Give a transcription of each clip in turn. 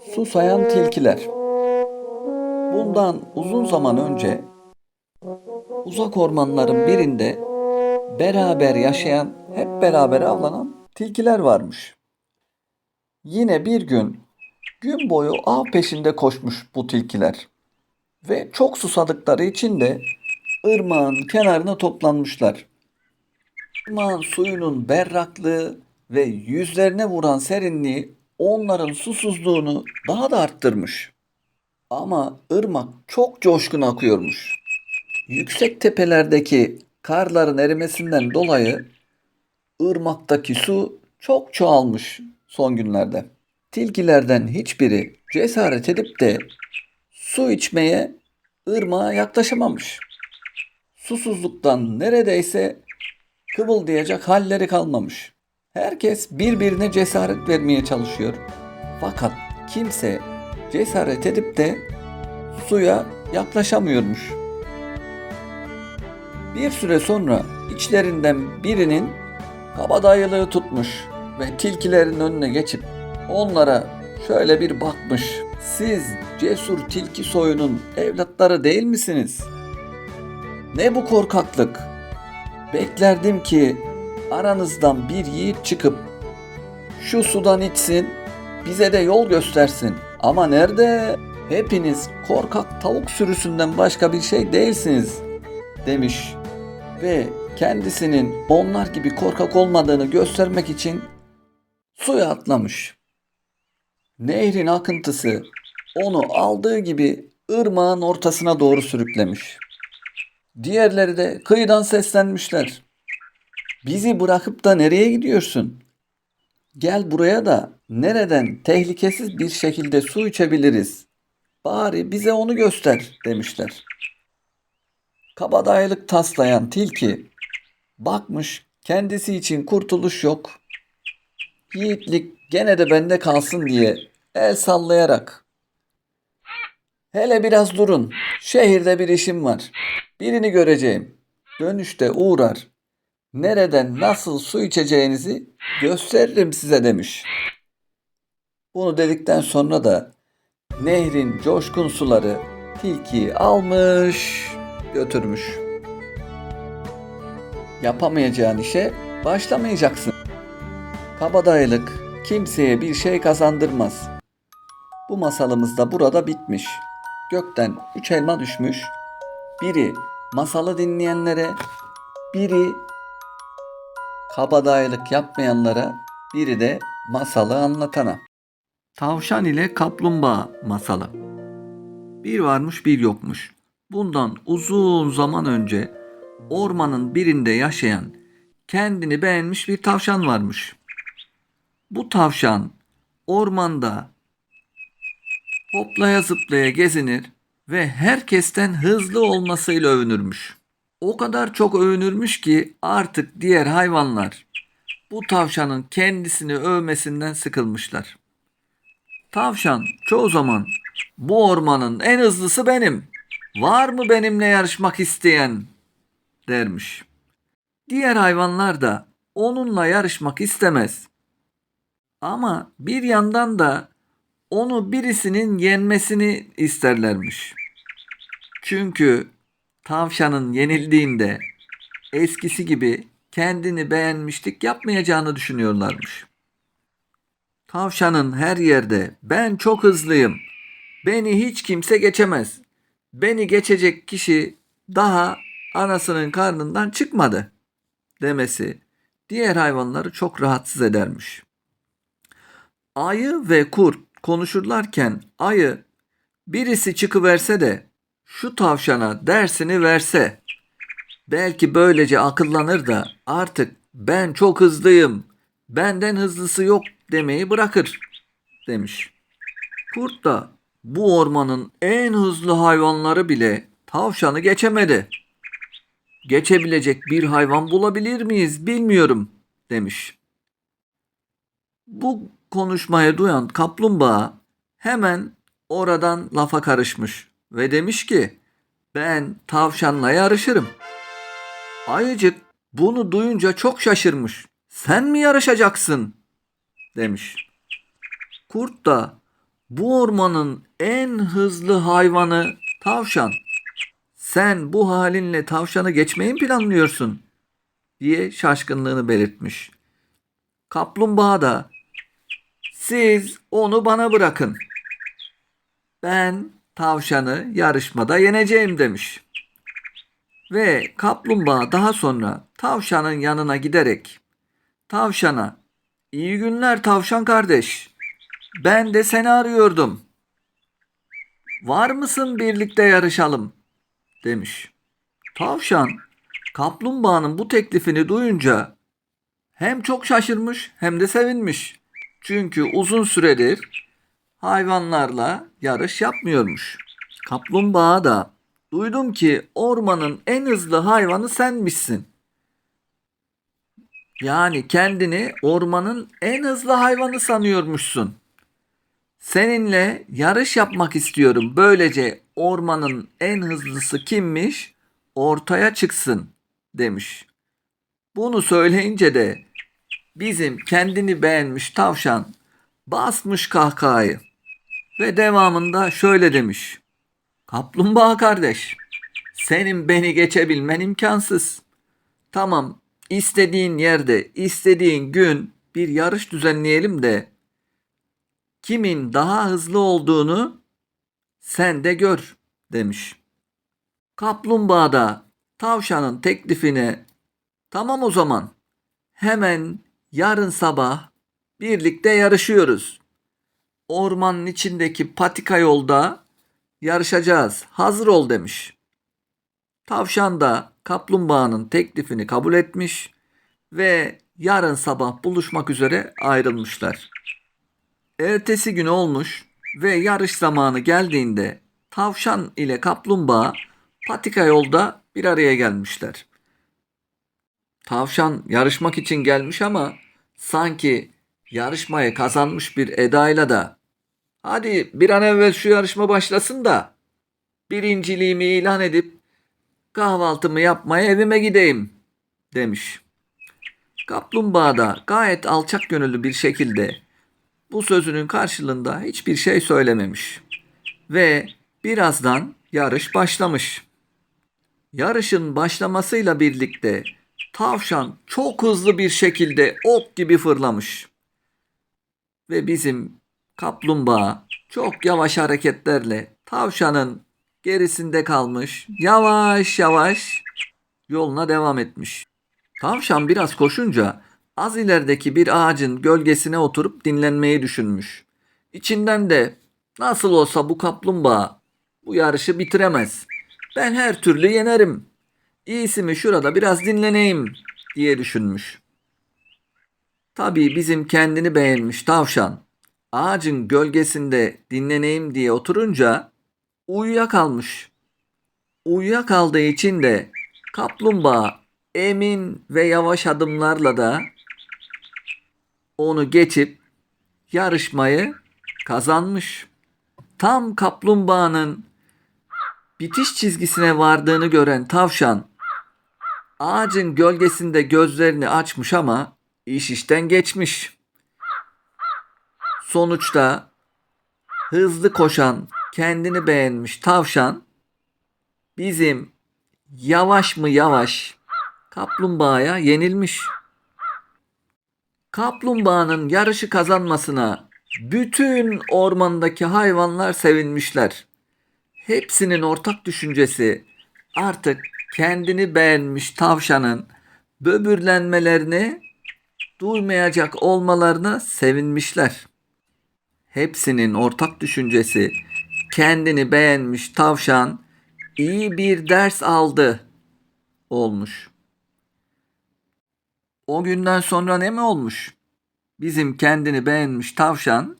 Susayan tilkiler. Bundan uzun zaman önce uzak ormanların birinde beraber yaşayan, hep beraber avlanan tilkiler varmış. Yine bir gün gün boyu av peşinde koşmuş bu tilkiler. Ve çok susadıkları için de ırmağın kenarına toplanmışlar. Irmağın suyunun berraklığı ve yüzlerine vuran serinliği onların susuzluğunu daha da arttırmış. Ama ırmak çok coşkun akıyormuş. Yüksek tepelerdeki karların erimesinden dolayı ırmaktaki su çok çoğalmış son günlerde. Tilkilerden hiçbiri cesaret edip de su içmeye ırmağa yaklaşamamış. Susuzluktan neredeyse kıvıldayacak halleri kalmamış. Herkes birbirine cesaret vermeye çalışıyor. Fakat kimse cesaret edip de suya yaklaşamıyormuş. Bir süre sonra içlerinden birinin kabadayılığı tutmuş ve tilkilerin önüne geçip onlara şöyle bir bakmış. Siz cesur tilki soyunun evlatları değil misiniz? Ne bu korkaklık? Beklerdim ki aranızdan bir yiğit çıkıp şu sudan içsin, bize de yol göstersin. Ama nerede? Hepiniz korkak tavuk sürüsünden başka bir şey değilsiniz demiş ve kendisinin onlar gibi korkak olmadığını göstermek için suya atlamış. Nehrin akıntısı onu aldığı gibi ırmağın ortasına doğru sürüklemiş. Diğerleri de kıyıdan seslenmişler. Bizi bırakıp da nereye gidiyorsun? Gel buraya da nereden tehlikesiz bir şekilde su içebiliriz. Bari bize onu göster demişler. Kabadayılık taslayan tilki bakmış kendisi için kurtuluş yok. Yiğitlik gene de bende kalsın diye el sallayarak Hele biraz durun. Şehirde bir işim var. Birini göreceğim. Dönüşte uğrar. Nereden nasıl su içeceğinizi gösteririm size demiş. Bunu dedikten sonra da nehrin coşkun suları tilkiyi almış götürmüş. Yapamayacağın işe başlamayacaksın. Kabadayılık kimseye bir şey kazandırmaz. Bu masalımız da burada bitmiş. Gökten üç elma düşmüş. Biri masalı dinleyenlere, biri kabadayılık yapmayanlara, biri de masalı anlatana. Tavşan ile kaplumbağa masalı. Bir varmış bir yokmuş. Bundan uzun zaman önce ormanın birinde yaşayan kendini beğenmiş bir tavşan varmış. Bu tavşan ormanda hoplaya zıplaya gezinir ve herkesten hızlı olmasıyla övünürmüş. O kadar çok övünürmüş ki artık diğer hayvanlar bu tavşanın kendisini övmesinden sıkılmışlar. Tavşan çoğu zaman bu ormanın en hızlısı benim. Var mı benimle yarışmak isteyen dermiş. Diğer hayvanlar da onunla yarışmak istemez. Ama bir yandan da onu birisinin yenmesini isterlermiş. Çünkü tavşanın yenildiğinde eskisi gibi kendini beğenmişlik yapmayacağını düşünüyorlarmış. Tavşanın her yerde ben çok hızlıyım. Beni hiç kimse geçemez. Beni geçecek kişi daha anasının karnından çıkmadı demesi diğer hayvanları çok rahatsız edermiş. Ayı ve kurt konuşurlarken ayı birisi çıkıverse de şu tavşana dersini verse belki böylece akıllanır da artık ben çok hızlıyım benden hızlısı yok demeyi bırakır demiş. Kurt da bu ormanın en hızlı hayvanları bile tavşanı geçemedi. Geçebilecek bir hayvan bulabilir miyiz bilmiyorum demiş. Bu konuşmayı duyan kaplumbağa hemen oradan lafa karışmış ve demiş ki ben tavşanla yarışırım. Ayıcık bunu duyunca çok şaşırmış. Sen mi yarışacaksın? demiş. Kurt da Bu ormanın en hızlı hayvanı tavşan. Sen bu halinle tavşanı geçmeyi mi planlıyorsun? diye şaşkınlığını belirtmiş. Kaplumbağa da siz onu bana bırakın. Ben tavşanı yarışmada yeneceğim demiş. Ve kaplumbağa daha sonra tavşanın yanına giderek tavşana iyi günler tavşan kardeş. Ben de seni arıyordum. Var mısın birlikte yarışalım demiş. Tavşan kaplumbağanın bu teklifini duyunca hem çok şaşırmış hem de sevinmiş. Çünkü uzun süredir hayvanlarla yarış yapmıyormuş. Kaplumbağa da duydum ki ormanın en hızlı hayvanı senmişsin. Yani kendini ormanın en hızlı hayvanı sanıyormuşsun. Seninle yarış yapmak istiyorum. Böylece ormanın en hızlısı kimmiş ortaya çıksın demiş. Bunu söyleyince de bizim kendini beğenmiş tavşan basmış kahkahayı ve devamında şöyle demiş. Kaplumbağa kardeş, senin beni geçebilmen imkansız. Tamam, istediğin yerde, istediğin gün bir yarış düzenleyelim de kimin daha hızlı olduğunu sen de gör demiş. Kaplumbağa da tavşanın teklifine tamam o zaman hemen yarın sabah birlikte yarışıyoruz. Ormanın içindeki patika yolda yarışacağız. Hazır ol demiş. Tavşan da kaplumbağanın teklifini kabul etmiş ve yarın sabah buluşmak üzere ayrılmışlar. Ertesi gün olmuş ve yarış zamanı geldiğinde tavşan ile kaplumbağa patika yolda bir araya gelmişler. Tavşan yarışmak için gelmiş ama sanki yarışmayı kazanmış bir edayla da hadi bir an evvel şu yarışma başlasın da birinciliğimi ilan edip kahvaltımı yapmaya evime gideyim demiş. Kaplumbağa da gayet alçak gönüllü bir şekilde bu sözünün karşılığında hiçbir şey söylememiş. Ve birazdan yarış başlamış. Yarışın başlamasıyla birlikte tavşan çok hızlı bir şekilde ok gibi fırlamış. Ve bizim kaplumbağa çok yavaş hareketlerle tavşanın gerisinde kalmış. Yavaş yavaş yoluna devam etmiş. Tavşan biraz koşunca az ilerideki bir ağacın gölgesine oturup dinlenmeyi düşünmüş. İçinden de nasıl olsa bu kaplumbağa bu yarışı bitiremez. Ben her türlü yenerim. İyisi mi şurada biraz dinleneyim diye düşünmüş. Tabii bizim kendini beğenmiş tavşan ağacın gölgesinde dinleneyim diye oturunca uyuyakalmış. Uyuyakaldığı için de kaplumbağa emin ve yavaş adımlarla da onu geçip yarışmayı kazanmış. Tam kaplumbağanın bitiş çizgisine vardığını gören tavşan ağacın gölgesinde gözlerini açmış ama iş işten geçmiş. Sonuçta hızlı koşan, kendini beğenmiş tavşan bizim yavaş mı yavaş kaplumbağaya yenilmiş. Kaplumbağanın yarışı kazanmasına bütün ormandaki hayvanlar sevinmişler. Hepsinin ortak düşüncesi artık kendini beğenmiş tavşanın böbürlenmelerini duymayacak olmalarına sevinmişler. Hepsinin ortak düşüncesi kendini beğenmiş tavşan iyi bir ders aldı olmuş. O günden sonra ne mi olmuş? Bizim kendini beğenmiş tavşan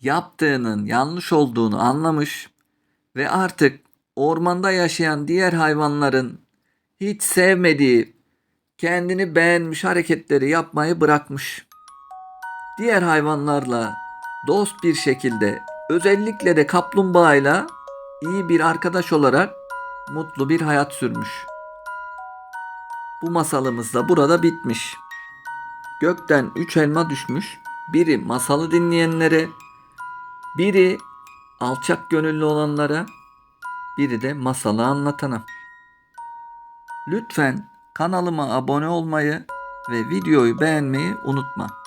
yaptığının yanlış olduğunu anlamış ve artık ormanda yaşayan diğer hayvanların hiç sevmediği, kendini beğenmiş hareketleri yapmayı bırakmış. Diğer hayvanlarla dost bir şekilde özellikle de kaplumbağayla iyi bir arkadaş olarak mutlu bir hayat sürmüş. Bu masalımız da burada bitmiş. Gökten üç elma düşmüş. Biri masalı dinleyenlere, Biri alçak gönüllü olanlara, biri de masalı anlatana. Lütfen kanalıma abone olmayı ve videoyu beğenmeyi unutma.